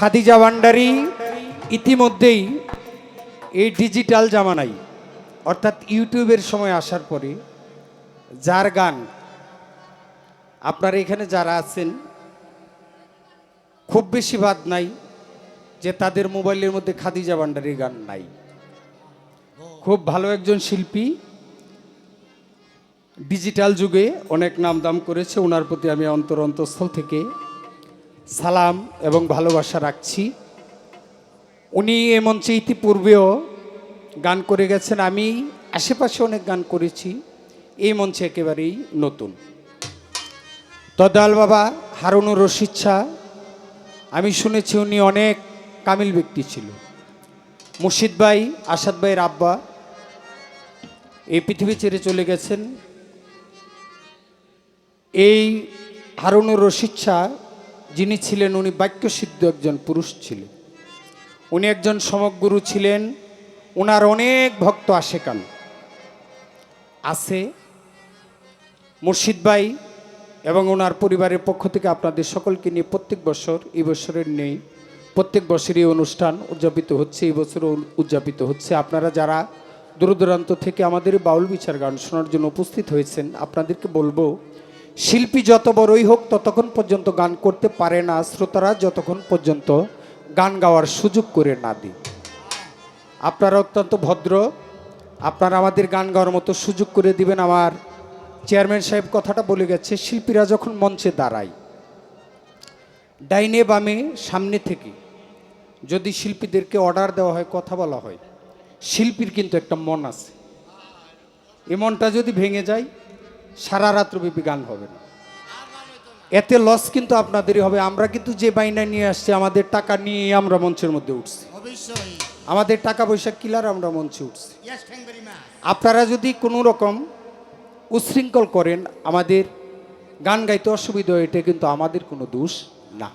খাদিজা ভান্ডারি ইতিমধ্যেই এই ডিজিটাল জামানাই অর্থাৎ ইউটিউবের সময় আসার পরে যার গান, আপনারা এখানে যারা আছেন, খুব বেশি বাদ নাই যে তাদের মোবাইলের মধ্যে খাদিজা ভান্ডারির গান নাই। খুব ভালো একজন শিল্পী, ডিজিটাল যুগে অনেক নাম দাম করেছে, ওনার প্রতি আমি অন্তর অন্তঃস্থল থেকে সালাম এবং ভালোবাসা রাখছি। উনি এ মঞ্চে ইতিপূর্বেও গান করে গেছেন, আমি আশেপাশে অনেক গান করেছি। এই মঞ্চে একেবারেই নতুন। তদাল বাবা, হারুনুর রশিদ শাহ, আমি শুনেছি উনি অনেক কামিল ব্যক্তি ছিল। মুর্শিদ ভাই, আসাদ ভাইয়ের আব্বা এই পৃথিবী ছেড়ে চলে গেছেন। এই হারুনুর রশিদ শাহ যিনি ছিলেন, উনি বাক্যসিদ্ধ একজন পুরুষ ছিলেন। উনি একজন সমগুরু ছিলেন ওনার অনেক ভক্ত আসে আশেকান আছে মুর্শিদ ভাই এবং ওনার পরিবারের পক্ষ থেকে আপনাদের সকলকে নিয়ে প্রত্যেক বছর, এই বছরের নেই, প্রত্যেক বছরই অনুষ্ঠান উদযাপিত হচ্ছে, এই বছর উদযাপিত হচ্ছে। আপনারা যারা দূর দূরান্ত থেকে আমাদের বাউল বিচার গান শোনার জন্য উপস্থিত হয়েছেন, আপনাদেরকে বলব শিল্পী যত বড়ই হোক, ততক্ষণ পর্যন্ত গান করতে পারে না, শ্রোতারা যতক্ষণ পর্যন্ত গান গাওয়ার সুযোগ করে না দিই। আপনারা অত্যন্ত ভদ্র, আপনারা আমাদের গান গাওয়ার মতো সুযোগ করে দিবেন। আমার চেয়ারম্যান সাহেব কথাটা বলে গেছে, শিল্পীরা যখন মঞ্চে দাঁড়ায়, ডাইনে বামে সামনে থেকে যদি শিল্পীদেরকে অর্ডার দেওয়া হয়, কথা বলা হয়, শিল্পীর কিন্তু একটা মন আছে। এই মনটা যদি ভেঙে যায় সারা রাত্রব্যাপী গান হবে না। এতে লস কিন্তু আপনাদেরই হবে। আমরা কিন্তু যে বাইনা নিয়ে আসছি আমাদের টাকা নিয়ে আমরা মঞ্চের মধ্যে উঠছি। আমাদের টাকা পয়সা কিলার আমরা মঞ্চে উঠছি। আপনারা যদি কোনো রকম উচ্ছৃঙ্খল করেন আমাদের গান গাইতে অসুবিধা হয় এটা কিন্তু আমাদের কোনো দোষ না।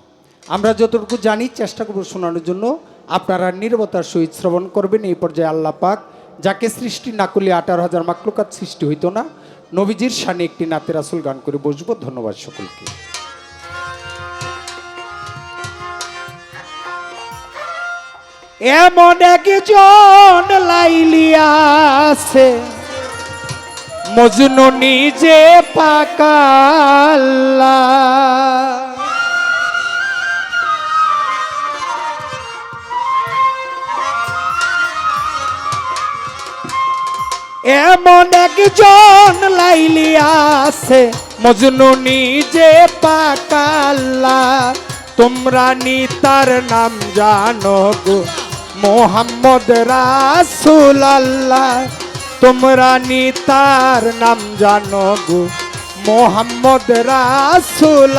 আমরা যতটুকু জানি চেষ্টা করব শোনানোর জন্য। আপনারা নির্বতার সহিত শ্রবণ করবেন। এই পর্যায়ে আল্লাহ পাক যাকে সৃষ্টি না করলে আঠারো হাজার মাকলুকাত সৃষ্টি হইতো না নবীজির সানে একটি নাতের আসল গান করে বসবো। ধন্যবাদ সকলকে। এমন একজন লাইলিয়া আছে, মজনু নিজে পাকাল্লা। এমন একজন লাইলি আছে, মজনু নিজে পাকাল্লা। তোমরা নি তার নাম জানো গো, মোহাম্মদ রাসুল আল্লাহ তোমরা নি তার নাম জানো গো, মোহাম্মদ রাসুল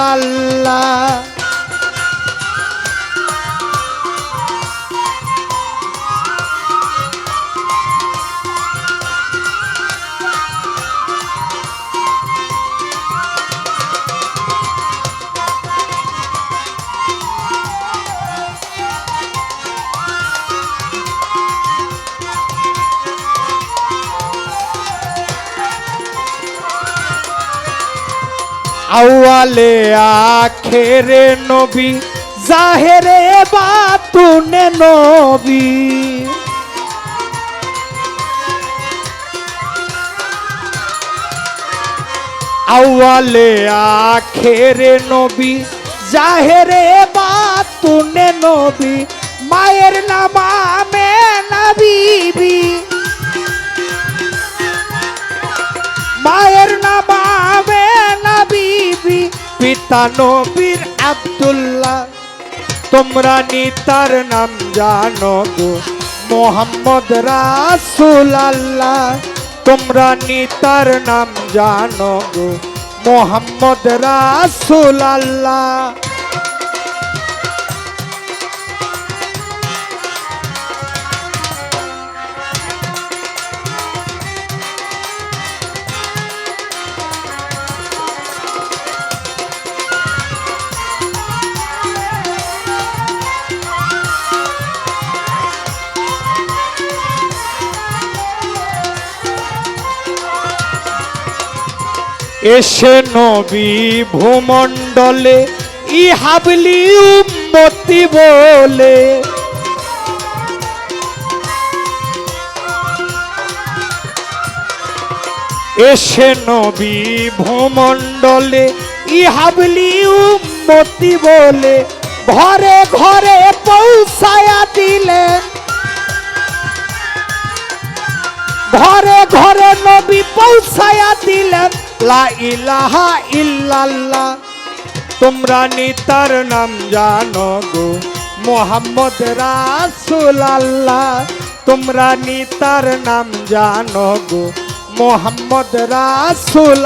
আউয়ালে আখেরে নবী, জাহেরে বাতুনে নবী। আউয়ালে আখেরে নবী, জাহেরে বাতুনে নবী, মায়ের নামে নবীবি মায়ের পিতা নবীর আবদুল্লাহ, তোমরা নিতার নাম জানো গো। মোহাম্মদ রাসুল আল্লাহ তোমরা নিতার নাম জানো গো। মোহাম্মদ রাসুল আল্লাহ এসে নবী ভূমণ্ডলে ই হাবলি উম্মতি বলে। এসে নবী ভূমণ্ডলে ইহাবলি উম্মতি বলে। ঘরে ঘরে পৌঁছায়া দিলেন। ঘরে ঘরে নবী পৌঁছায়া দিলেন। লা ইলাহা ইল্লাল্লাহ। তোমরা নিতার নাম জানো গো মোহাম্মদ রাসুলাল্লাহ। তোমরা নিতার নাম জানো গো মোহাম্মদ রাসুল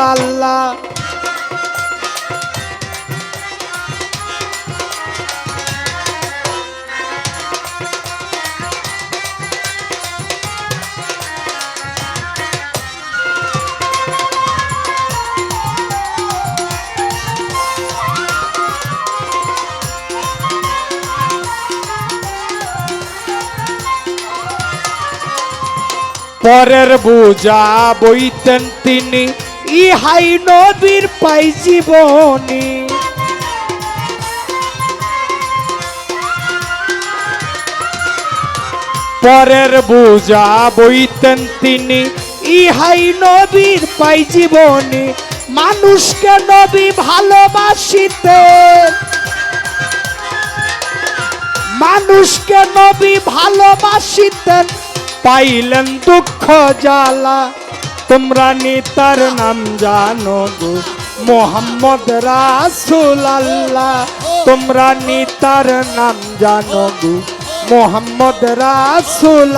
পরের বুঝা বইতেন তিনি, ইহাই নবীর পাই জীবনী। পরের বুঝা বইতেন তিনি, ইহাই নবীর পাই জীবনী। মানুষকে নবী ভালোবাসিতেন মানুষকে নবী ভালোবাসিতেন। পাইলেন দুঃখ জ্বালা। তোমরা নিতার নাম জানো গো, মোহাম্মদ রাসুল তোমরা নেতার নাম জানো গো, মোহাম্মদ রাসুল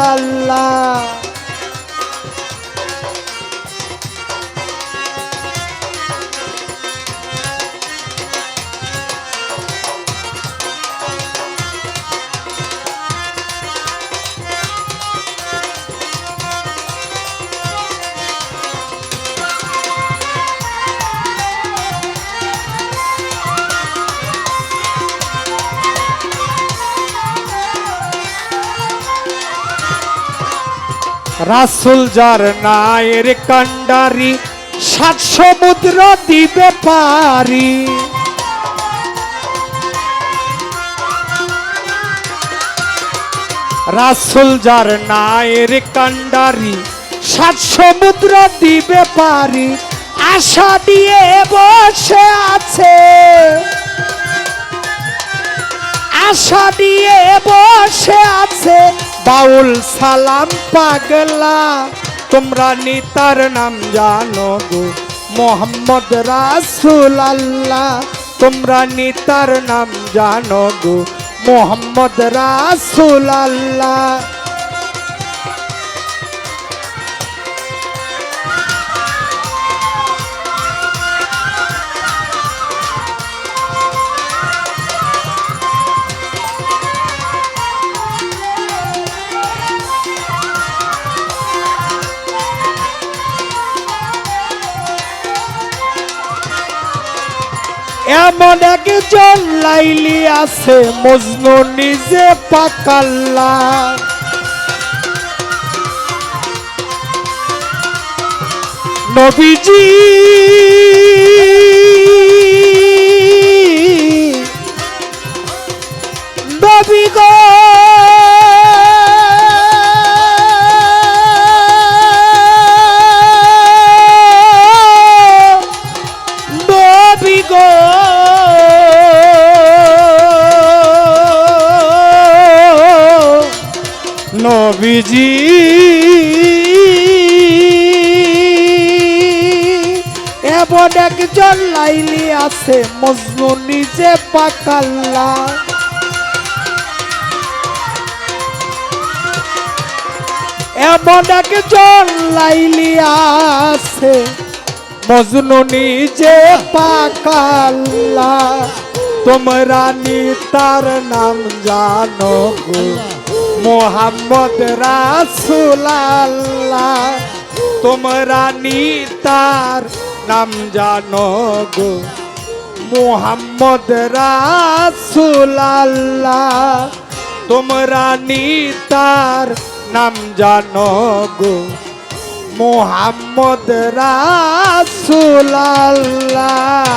রাসুল যার নায়ের কান্ডারি সাত সমুদ্র দিবে পারি। রাসুল যার নায়ের কান্ডারি সাত সমুদ্র দিবে পারি। আশা দিয়ে বসে আছে। আশা দিয়ে বসে আছে। বাউল সালাম পাগলা, তোমরা নিতার নাম জানো গো। মোহাম্মদ রাসুল আল্লাহ তোমরা নিতার নাম জানো গো। মোহাম্মদ রাসুল আল্লাহ এমন একজন লাইলি আছে মজনু নিজে পাকাল্লা। নবীজি এমন একজন লাইলি আছে, মজনু নিজে পাকাল্লা। এমন একজন লাইলি আছে, মজনু নিজে পাকাল্লা। তোমরা তার নাম জানো মোহাম্মদ রাসুল আল্লাহ তোমরা তার নাম জানো গো। মোহাম্মদ রাসুলাল্লাহ তোমরা নিতার নাম জানো গো। মোহাম্মদ রাসুল আল্লাহ